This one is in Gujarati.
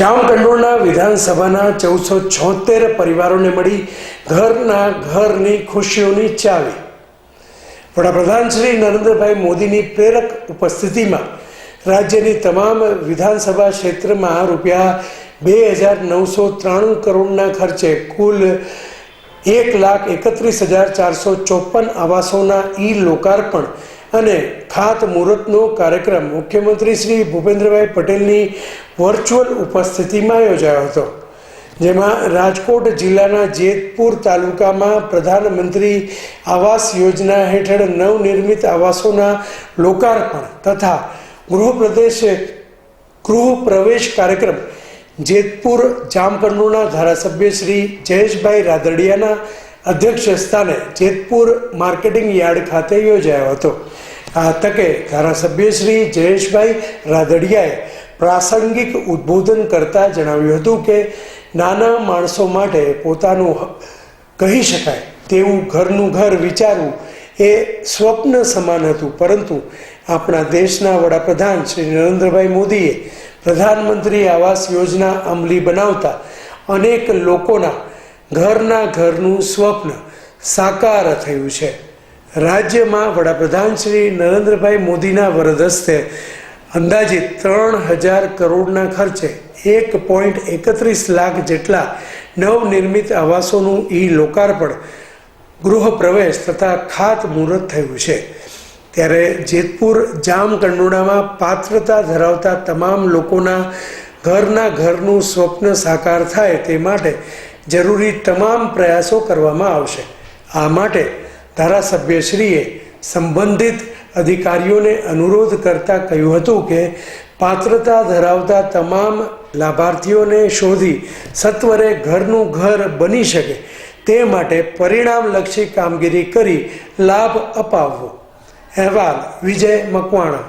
જામકંડોળના વિધાનસભાના ચૌદસો છોતેર પરિવારોને મળી ઘરના ઘરની ખુશીઓની ચાવી. વડાપ્રધાન શ્રી નરેન્દ્રભાઈ મોદીની પ્રેરક ઉપસ્થિતિમાં રાજ્યની તમામ વિધાનસભા ક્ષેત્રમાં રૂપિયા બે હજાર નવસો ત્રાણું કરોડના ખર્ચે કુલ એક લાખ એકત્રીસ હજાર ચારસો ચોપન આવાસોના ઈ લોકાર્પણ અને ખાત મુહૂર્તનો કાર્યક્રમ મુખ્યમંત્રી શ્રી ભૂપેન્દ્રભાઈ પટેલની વર્ચ્યુઅલ ઉપસ્થિતિમાં યોજાયો હતો. જેમાં રાજકોટ જિલ્લાના જેતપુર તાલુકામાં પ્રધાનમંત્રી આવાસ યોજના હેઠળ નવનિર્મિત આવાસોના લોકાર્પણ તથા ગૃહપ્રદેશ ગૃહ પ્રવેશ કાર્યક્રમ જેતપુર જામકંડોના ધારાસભ્ય શ્રી જયેશભાઈ રાદડિયાના અધ્યક્ષ સ્થાને જેતપુર માર્કેટિંગ યાર્ડ ખાતે યોજાયો હતો. આ તકે ધારાસભ્ય શ્રી જયેશભાઈ રાદડિયાએ પ્રાસંગિક ઉદ્બોધન કરતા જણાવ્યું હતું કે નાના માણસો માટે પોતાનું કહી શકાય તેવું ઘરનું ઘર વિચારવું એ સ્વપ્ન સમાન હતું. પરંતુ આપણા દેશના વડાપ્રધાન શ્રી નરેન્દ્રભાઈ મોદીએ પ્રધાનમંત્રી આવાસ યોજના અમલી બનાવતા અનેક લોકોના ઘરના ઘરનું સ્વપ્ન સાકાર થયું છે. રાજ્યમાં વડાપ્રધાન શ્રી નરેન્દ્રભાઈ મોદીના વરદ હસ્તે અંદાજિત ત્રણ હજાર કરોડના ખર્ચે એક પોઈન્ટ એકત્રીસ લાખ જેટલા નવનિર્મિત આવાસોનું ઈ લોકાર્પણ ગૃહ પ્રવેશ તથા ખાતમુહૂર્ત થયું છે. ત્યારે જેતપુર જામકંડોળામાં પાત્રતા ધરાવતા તમામ લોકોના ઘરના ઘરનું સ્વપ્ન સાકાર થાય તે માટે જરૂરી તમામ પ્રયાસો કરવામાં આવશે. આ માટે ધારાસભ્યશ્રીએ સંબંધિત અધિકારીઓને અનુરોધ કરતા કહ્યું હતું કે, પાત્રતા ધરાવતા તમામ લાભાર્થીઓને શોધી સત્વરે ઘરનું ઘર બની શકે. તે માટે પરિણામલક્ષી કામગીરી કરી લાભ અપાવવો. અહેવાલ વિજય મકવાણા.